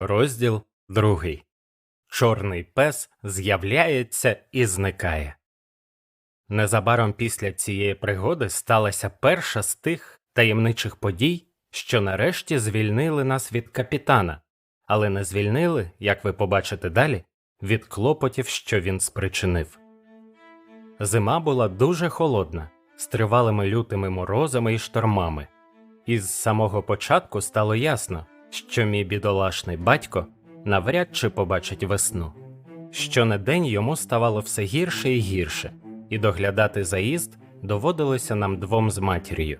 Розділ другий. Чорний пес з'являється і зникає. Незабаром після цієї пригоди сталася перша з тих таємничих подій, що нарешті звільнили нас від капітана, але не звільнили, як ви побачите далі, від клопотів, що він спричинив. Зима була дуже холодна, з тривалими лютими морозами і штормами. І з самого початку стало ясно, що мій бідолашний батько навряд чи побачить весну. Щонедень йому ставало все гірше і гірше, і доглядати заїзд доводилося нам двом з матір'ю.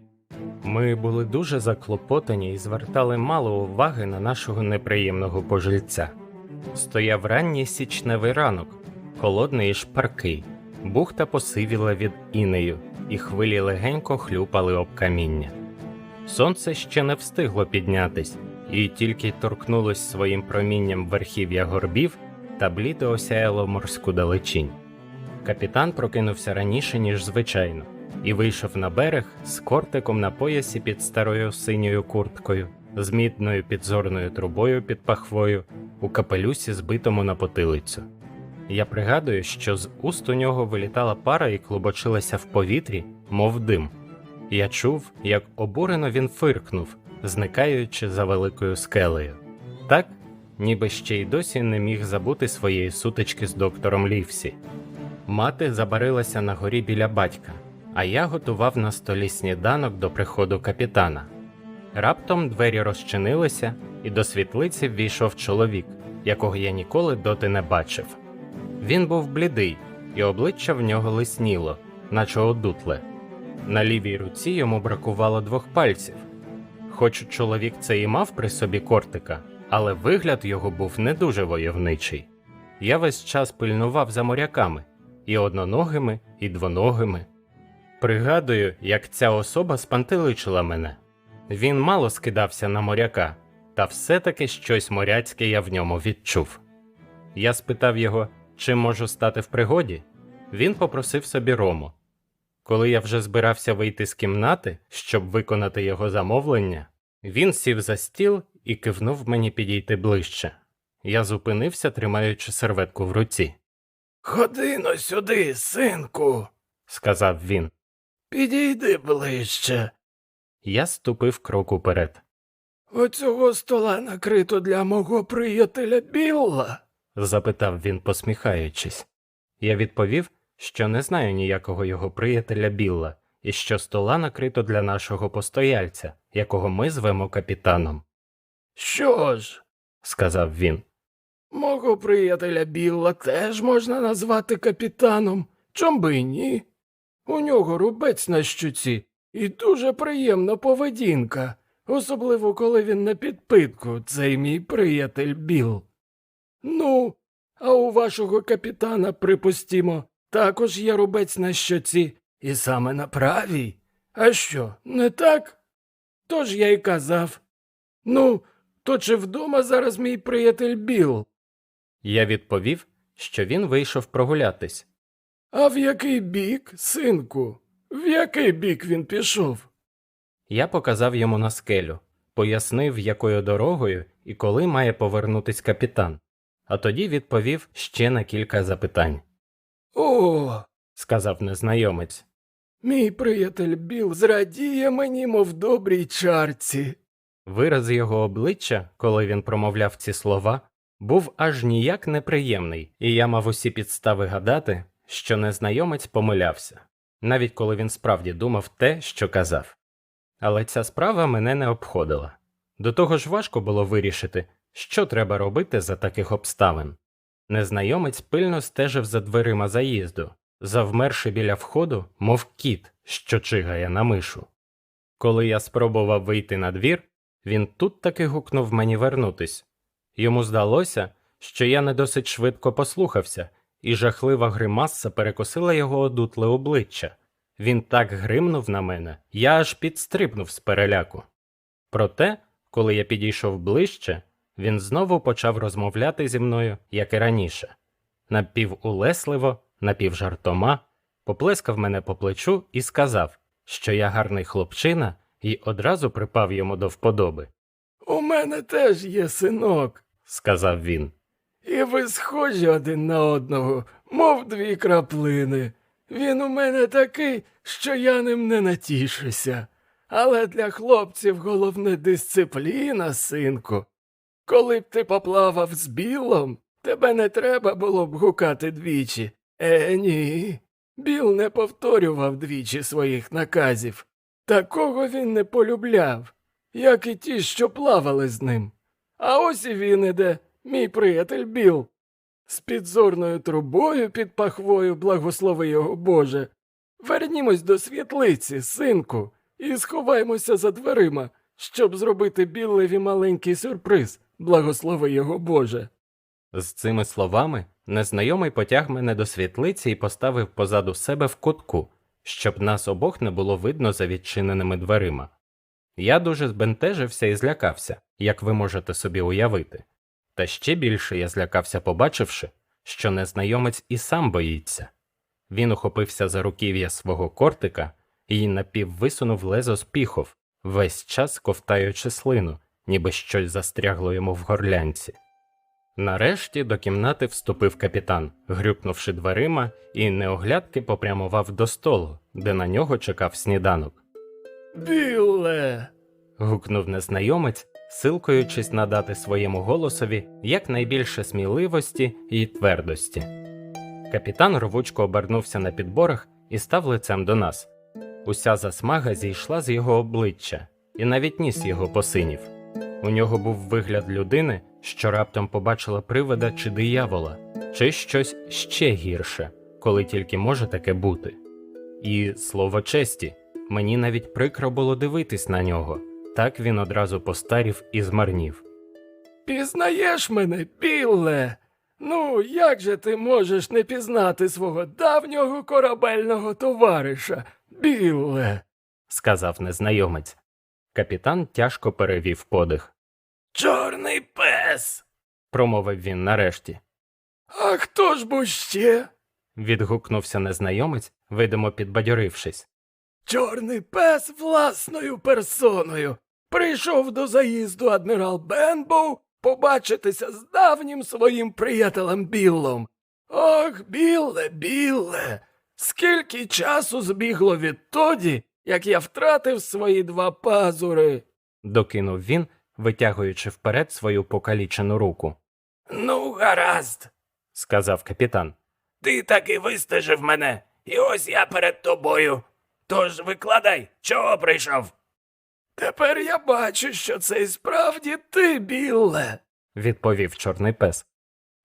Ми були дуже заклопотані і звертали мало уваги на нашого неприємного пожильця. Стояв ранній січневий ранок, холодний і шпаркий, бухта посивіла від інею, і хвилі легенько хлюпали об каміння. Сонце ще не встигло піднятись, і тільки торкнулось своїм промінням верхів'я горбів та блідо осяяло морську далечінь. Капітан прокинувся раніше, ніж звичайно, і вийшов на берег з кортиком на поясі під старою синьою курткою, з мідною підзорною трубою під пахвою, у капелюсі, збитому на потилицю. Я пригадую, що з уст у нього вилітала пара і клубочилася в повітрі, мов дим. Я чув, як обурено він фиркнув, зникаючи за великою скелею. Так, ніби ще й досі не міг забути своєї сутички з доктором Лівсі. Мати забарилася на горі біля батька, а я готував на столі сніданок до приходу капітана. Раптом двері розчинилися, і до світлиці ввійшов чоловік, якого я ніколи доти не бачив. Він був блідий, і обличчя в нього лисніло, наче одутле. На лівій руці йому бракувало двох пальців. Хоч чоловік це і мав при собі кортика, але вигляд його був не дуже войовничий. Я весь час пильнував за моряками і одноногими, і двоногими. Пригадую, як ця особа спантеличила мене. Він мало скидався на моряка, та все-таки щось моряцьке я в ньому відчув. Я спитав його, чи можу стати в пригоді. Він попросив собі рому. Коли я вже збирався вийти з кімнати, щоб виконати його замовлення, він сів за стіл і кивнув мені підійти ближче. Я зупинився, тримаючи серветку в руці. Ходи но сюди, синку, Сказав він. підійди ближче. Я ступив крок уперед. Оцього стола накрито для мого приятеля Білла. запитав він, посміхаючись. Я відповів, що не знаю ніякого його приятеля Білла, і що стола накрито для нашого постояльця, якого ми звемо капітаном, Що ж, сказав він. мого приятеля Білла теж можна назвати капітаном, чом би ні? У нього рубець на щуці і дуже приємна поведінка, особливо коли він на підпитку, цей мій приятель Біл. Ну, а у вашого капітана, припустімо, також є рубець на щоці, і саме на правій. А що, не так? Тож я й казав. Ну, то чи вдома зараз мій приятель Біл? Я відповів, що він вийшов прогулятись. А в який бік, синку? В який бік він пішов? Я показав йому на скелю, пояснив, якою дорогою і коли має повернутись капітан, а тоді відповів ще на кілька запитань, О, сказав незнайомець. мій приятель Біл зрадіє мені, мов добрій чарці. Вираз його обличчя, коли він промовляв ці слова, був аж ніяк неприємний, і я мав усі підстави гадати, що незнайомець помилявся, навіть коли він справді думав те, що казав. Але ця справа мене не обходила. До того ж важко було вирішити, що треба робити за таких обставин. Незнайомець пильно стежив за дверима заїзду, завмерши біля входу, мов кіт, що чигає на мишу. Коли я спробував вийти на двір, він тут таки гукнув мені вернутись. Йому здалося, що я не досить швидко послухався, і жахлива гримаса перекосила його одутле обличчя. Він так гримнув на мене, я аж підстрибнув з переляку. Проте, коли я підійшов ближче, він знову почав розмовляти зі мною, як і раніше. Напівулесливо, напівжартома, поплескав мене по плечу і сказав, що я гарний хлопчина, і одразу припав йому до вподоби. У мене теж є синок, сказав він. І ви схожі один на одного, мов дві краплини. Він у мене такий, що я ним не натішуся. Але для хлопців головне дисципліна, синку. Коли б ти поплавав з білом, тебе не треба було б гукати двічі. Е, ні. Біл не повторював двічі своїх наказів. Такого він не полюбляв, як і ті, що плавали з ним. А ось і він іде, мій приятель Біл, з підзорною трубою під пахвою, благослови його Боже. Вернімось до світлиці, синку, і сховаймося за дверима, щоб зробити Біллеві маленький сюрприз, благослови його Боже. З цими словами незнайомий потяг мене до світлиці і поставив позаду себе в кутку, щоб нас обох не було видно за відчиненими дверима. Я дуже збентежився і злякався, як ви можете собі уявити. Та ще більше я злякався, побачивши, що незнайомець і сам боїться. Він ухопився за руків'я свого кортика і напіввисунув лезо з піхов, весь час ковтаючи слину, ніби щось застрягло йому в горлянці. Нарешті до кімнати вступив капітан, грюкнувши дверима, і неоглядки попрямував до столу, де на нього чекав сніданок. Білле. Гукнув незнайомець, силкуючись надати своєму голосові якнайбільше сміливості і твердості. Капітан рвучко обернувся на підборах і став лицем до нас. Уся засмага зійшла з його обличчя, і навіть ніс його посинів. У нього був вигляд людини, що раптом побачила привида чи диявола, чи щось ще гірше, коли тільки може таке бути. І слово честі, мені навіть прикро було дивитись на нього. Так він одразу постарів і змарнів. Пізнаєш мене, Білле? Ну, як же ти можеш не пізнати свого давнього корабельного товариша, Білле? сказав незнайомець. Капітан тяжко перевів подих. Чорний пес. Промовив він нарешті. А хто ж бо ще? Відгукнувся незнайомець, видимо підбадьорившись. Чорний пес власною персоною. Прийшов до заїзду адмірал Бенбоу побачитися з давнім своїм приятелем Біллом. Ох, Білле, Білле, скільки часу збігло відтоді, як я втратив свої два пазури. Докинув він, витягуючи вперед свою покалічену руку. Ну, гаразд, Сказав капітан. ти таки вистежив мене, і ось я перед тобою. Тож викладай, чого прийшов. Тепер я бачу, що це і справді ти, Білле. Відповів чорний пес.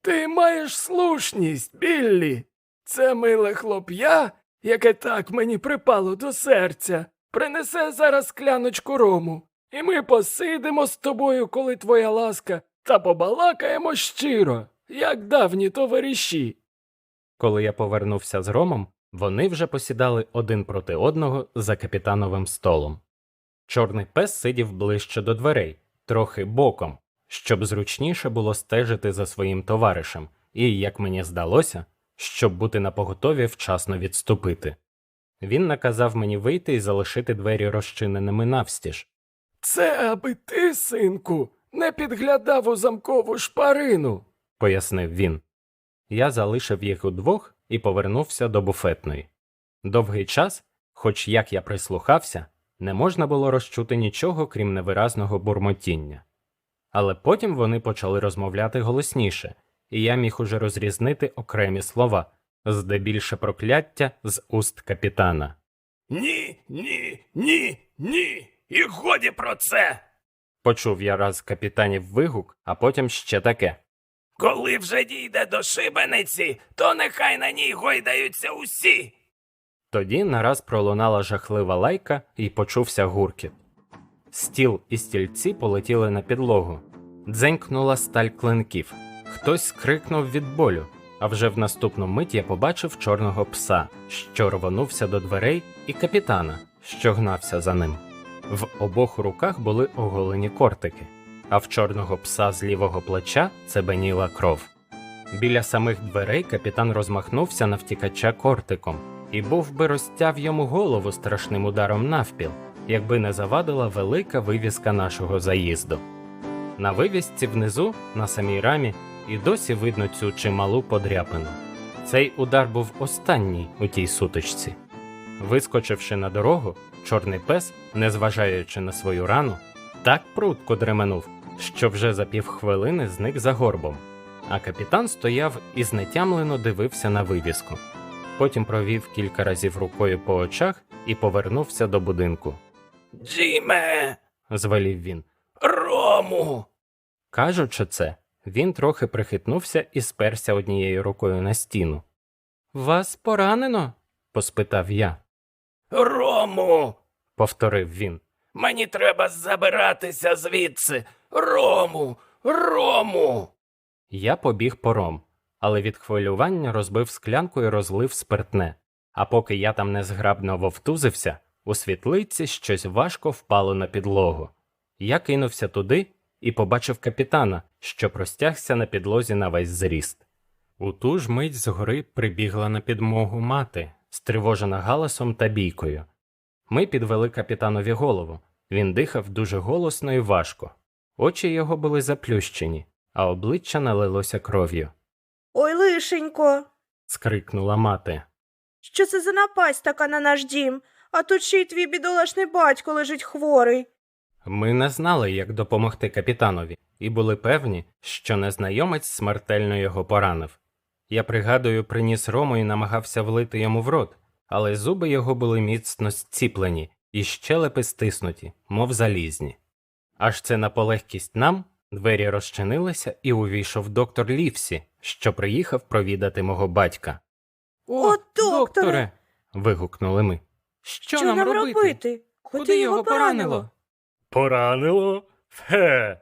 Ти маєш слушність, Біллі. Це миле хлоп'я, яке так мені припало до серця, принесе зараз скляночку рому, і ми посидимо з тобою, коли твоя ласка, та побалакаємо щиро, як давні товариші. Коли я повернувся з Ромом, вони вже посідали один проти одного за капітановим столом. Чорний пес сидів ближче до дверей, трохи боком, щоб зручніше було стежити за своїм товаришем, і, як мені здалося, щоб бути напоготові вчасно відступити. Він наказав мені вийти і залишити двері розчиненими навстіж. Це аби ти, синку, не підглядав у замкову шпарину. пояснив він. Я залишив їх удвох і повернувся до буфетної. Довгий час, хоч як я прислухався, не можна було розчути нічого, крім невиразного бурмотіння. Але потім вони почали розмовляти голосніше, і я міг уже розрізнити окремі слова, здебільше прокляття з уст капітана. Ні, ні, ні, ні. І годі про це. Почув я раз капітанів вигук, а потім ще таке. Коли вже дійде до шибениці, то нехай на ній гойдаються усі. Тоді нараз пролунала жахлива лайка і почувся гуркіт. Стіл і стільці полетіли на підлогу. Дзенькнула сталь клинків. Хтось скрикнув від болю, а вже в наступну мить я побачив чорного пса, що рвонувся до дверей, і капітана, що гнався за ним. В обох руках були оголені кортики, а в чорного пса з лівого плеча цебеніла кров. Біля самих дверей капітан розмахнувся на втікача кортиком і був би розтяв йому голову страшним ударом навпіл, якби не завадила велика вивіска нашого заїзду. На вивісці внизу, на самій рамі, і досі видно цю чималу подряпину. Цей удар був останній у тій сутичці. Вискочивши на дорогу, чорний пес, незважаючи на свою рану, так прудко дременув, що вже за півхвилини зник за горбом. А капітан стояв і знетямлено дивився на вивіску. Потім провів кілька разів рукою по очах і повернувся до будинку. Джиме, Звелів він. Рому. Кажучи це, він трохи прихитнувся і сперся однією рукою на стіну. Вас поранено? поспитав я, Рому. повторив він. Мені треба забиратися звідси. Рому. Рому. Я побіг по ром, але від хвилювання розбив склянку і розлив спиртне. А поки я там незграбно вовтузився, у світлиці щось важко впало на підлогу. Я кинувся туди і побачив капітана, що простягся на підлозі на весь зріст. У ту ж мить згори прибігла на підмогу мати, стривожена галасом та бійкою. Ми підвели капітанові голову. Він дихав дуже голосно і важко. Очі його були заплющені, а обличчя налилося кров'ю. Ой, лишенько, Скрикнула мати. що це за напасть така на наш дім? А тут ще й твій бідолашний батько лежить хворий. Ми не знали, як допомогти капітанові, і були певні, що незнайомець смертельно його поранив. Я пригадую, приніс рому і намагався влити йому в рот, але зуби його були міцно зціплені і щелепи стиснуті, мов залізні. Аж це на полегкість нам двері розчинилися і увійшов доктор Лівсі, що приїхав провідати мого батька. О, докторе! вигукнули ми. Що, Що, нам робити? Куди, його поранило? Поранило? Фе,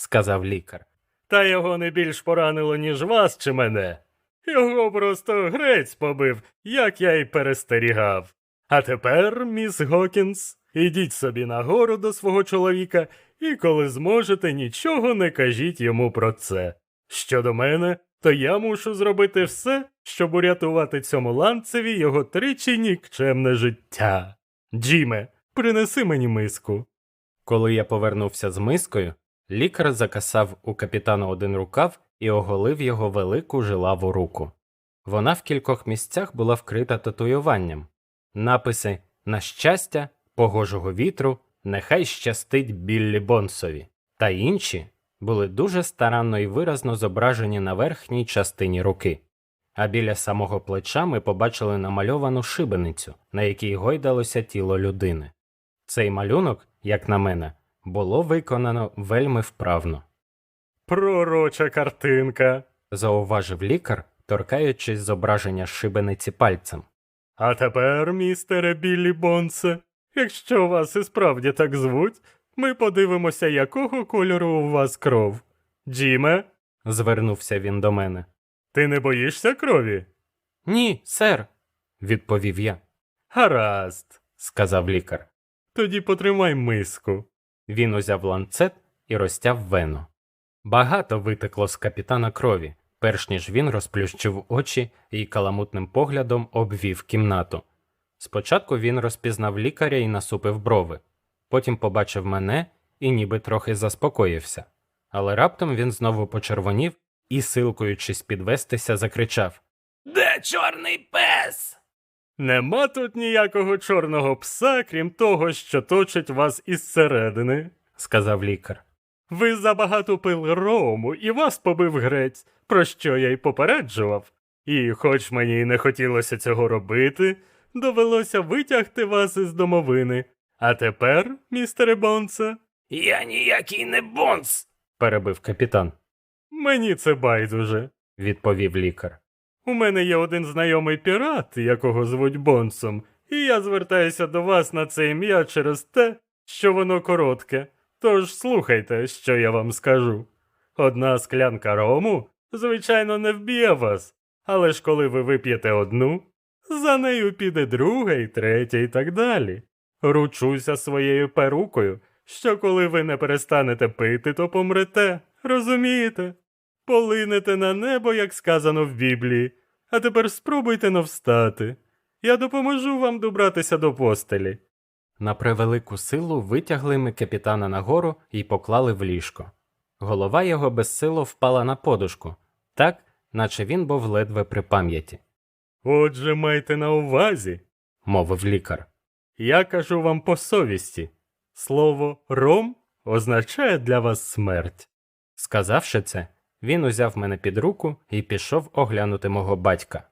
сказав лікар. та його не більш поранило, ніж вас чи мене. Його просто грець побив, як я й перестерігав. А тепер, міс Гокінс, ідіть собі нагору до свого чоловіка, і коли зможете, нічого не кажіть йому про це. Щодо мене, то я мушу зробити все, щоб урятувати цьому ланцеві його тричі нікчемне життя. Джиме, принеси мені миску. Коли я повернувся з мискою, лікар закасав у капітана один рукав і оголив його велику жилаву руку. Вона в кількох місцях була вкрита татуюванням. Написи на щастя, погожого вітру, нехай щастить Біллі Бонсові та інші були дуже старанно і виразно зображені на верхній частині руки. А біля самого плеча ми побачили намальовану шибеницю, на якій гойдалося тіло людини. Цей малюнок, як на мене, було виконано вельми вправно, Пророча картинка. зауважив лікар, торкаючись зображення шибениці пальцем. А тепер, містере Біллі Бонсе, якщо вас і справді так звуть, ми подивимося, якого кольору у вас кров. Джіме, Звернувся він до мене. ти не боїшся крові? Ні, сер, відповів я, Гаразд. сказав лікар. Тоді потримай миску. Він узяв ланцет і розтяв вену. Багато витекло з капітана крові, перш ніж він розплющив очі і каламутним поглядом обвів кімнату. Спочатку він розпізнав лікаря і насупив брови, потім побачив мене і ніби трохи заспокоївся. Але раптом він знову почервонів і, силкуючись підвестися, закричав Де чорний пес? Нема тут ніякого чорного пса, крім того, що точить вас із середини, сказав лікар. Ви забагато пили рому, і вас побив грець, про що я й попереджував. І, хоч мені й не хотілося цього робити, довелося витягти вас із домовини. А тепер, містере Бонсе, Я ніякий не бонс. перебив капітан, мені це байдуже. відповів лікар. У мене є один знайомий пірат, якого звуть Бонсом, і я звертаюся до вас на це ім'я через те, що воно коротке. Тож слухайте, що я вам скажу. Одна склянка рому, звичайно, не вб'є вас, але ж коли ви вип'єте одну, за нею піде друга і третя і так далі. Ручуся своєю перукою, що коли ви не перестанете пити, то помрете, розумієте? Полинете на небо, як сказано в Біблії, а тепер спробуйте навстати. Я допоможу вам добратися до постелі. На превелику силу витягли ми капітана нагору і поклали в ліжко. Голова його безсило впала на подушку, так, наче він був ледве при пам'яті, Отже, майте на увазі, мовив лікар. я кажу вам по совісті. Слово ром означає для вас смерть. Сказавши це, він узяв мене під руку і пішов оглянути мого батька,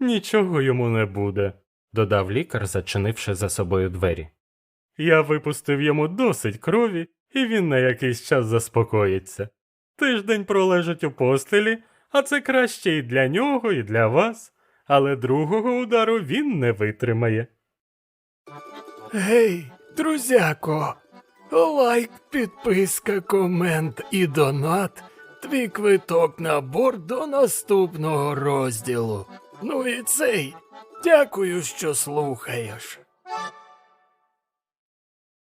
Нічого йому не буде. додав лікар, зачинивши за собою двері. Я випустив йому досить крові, і він на якийсь час заспокоїться. Тиждень пролежить у постелі, а це краще і для нього, і для вас, але другого удару він не витримає. Гей, друзяко, лайк, підписка, комент і донат. Твій квиток на борт до наступного розділу. Ну і цей. Дякую, що слухаєш.